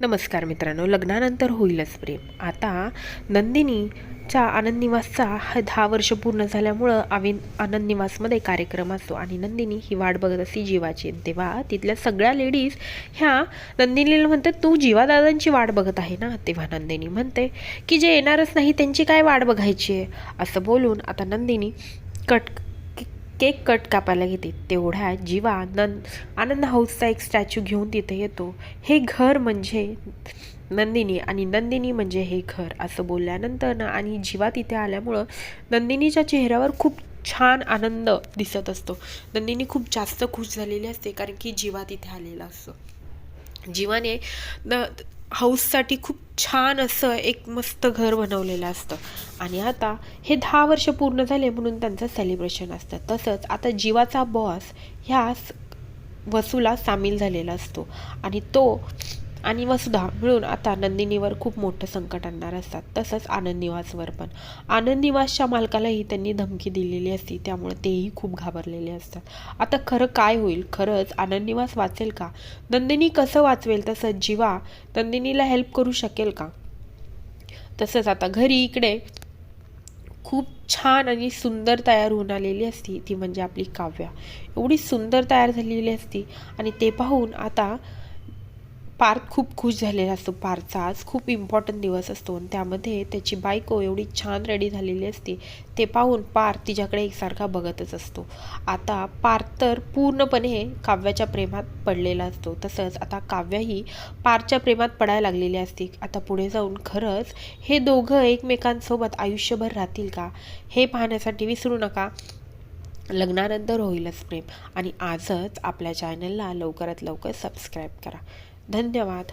नमस्कार मित्रांनो लग्नानंतर होईलच प्रेम. आता नंदिनीच्या आनंद निवासचा हा दहा वर्ष पूर्ण झाल्यामुळं आविन आनंद निवासमध्ये कार्यक्रम असतो आणि नंदिनी ही वाट बघत असते जीवाची. आणि तेव्हा तिथल्या सगळ्या लेडीज ह्या नंदिनीला म्हणतात तू जीवादादांची वाट बघत आहे ना? तेव्हा नंदिनी म्हणते की जे येणारच नाही त्यांची काय वाट बघायची आहे? असं बोलून आता नंदिनी कट केक कट कापायला घेते. तेवढ्या जीवा नंद आनंद हाऊसचा एक स्टॅच्यू घेऊन तिथे येतो. हे घर म्हणजे नंदिनी आणि नंदिनी म्हणजे हे घर असं बोलल्यानंतर ना आणि जीवा तिथे आल्यामुळं नंदिनीच्या चेहऱ्यावर खूप छान आनंद दिसत असतो. नंदिनी खूप जास्त खुश झालेली असते कारण की जीवा तिथे आलेला असतो. जीवाने न हाऊससाठी खूप छान असं एक मस्त घर बनवलेलं असतं. आणि आता हे दहा वर्ष पूर्ण झाले म्हणून त्यांचं सेलिब्रेशन असतं. तसंच आता जीवाचा बॉस ह्या स- वसूला सामील झालेला असतो. आणि तो आणि वसुधा मिळून आता नंदिनीवर खूप मोठं संकट आणणार असतात. तसंच आनंद निवासवर पण. आनंद निवासच्या मालकालाही त्यांनी धमकी दिलेली असती त्यामुळे तेही खूप घाबरलेले असतात. आता खरं काय होईल? खरंच आनंद निवास वाचेल का? नंदिनी कसं वाचवेल? तसंच जीवा नंदिनीला हेल्प करू शकेल का? तसंच आता घरी इकडे खूप छान आणि सुंदर तयार होऊन आलेली असती ती म्हणजे आपली काव्या. एवढी सुंदर तयार झालेली असती आणि ते पाहून आता पार्थ खूप खुश झालेला असतो. पार्थचा आज खूप इम्पॉर्टंट दिवस असतो. आणि त्यामध्ये त्याची बायको एवढी छान रेडी झालेली असते. ते पाहून पार्थ तिच्याकडे एकसारखा बघतच असतो. आता पार्थ तर पूर्णपणे काव्याच्या प्रेमात पडलेला असतो. तसंच आता काव्याही पार्थच्या प्रेमात पडायला लागलेली असते. आता पुढे जाऊन खरंच हे दोघं एकमेकांसोबत आयुष्यभर राहतील का? हे पाहण्यासाठी विसरू नका. लग्नानंतर होईलच प्रेम. आणि आजच आपल्या चॅनलला लवकरात लवकर सबस्क्राईब करा. धन्यवाद.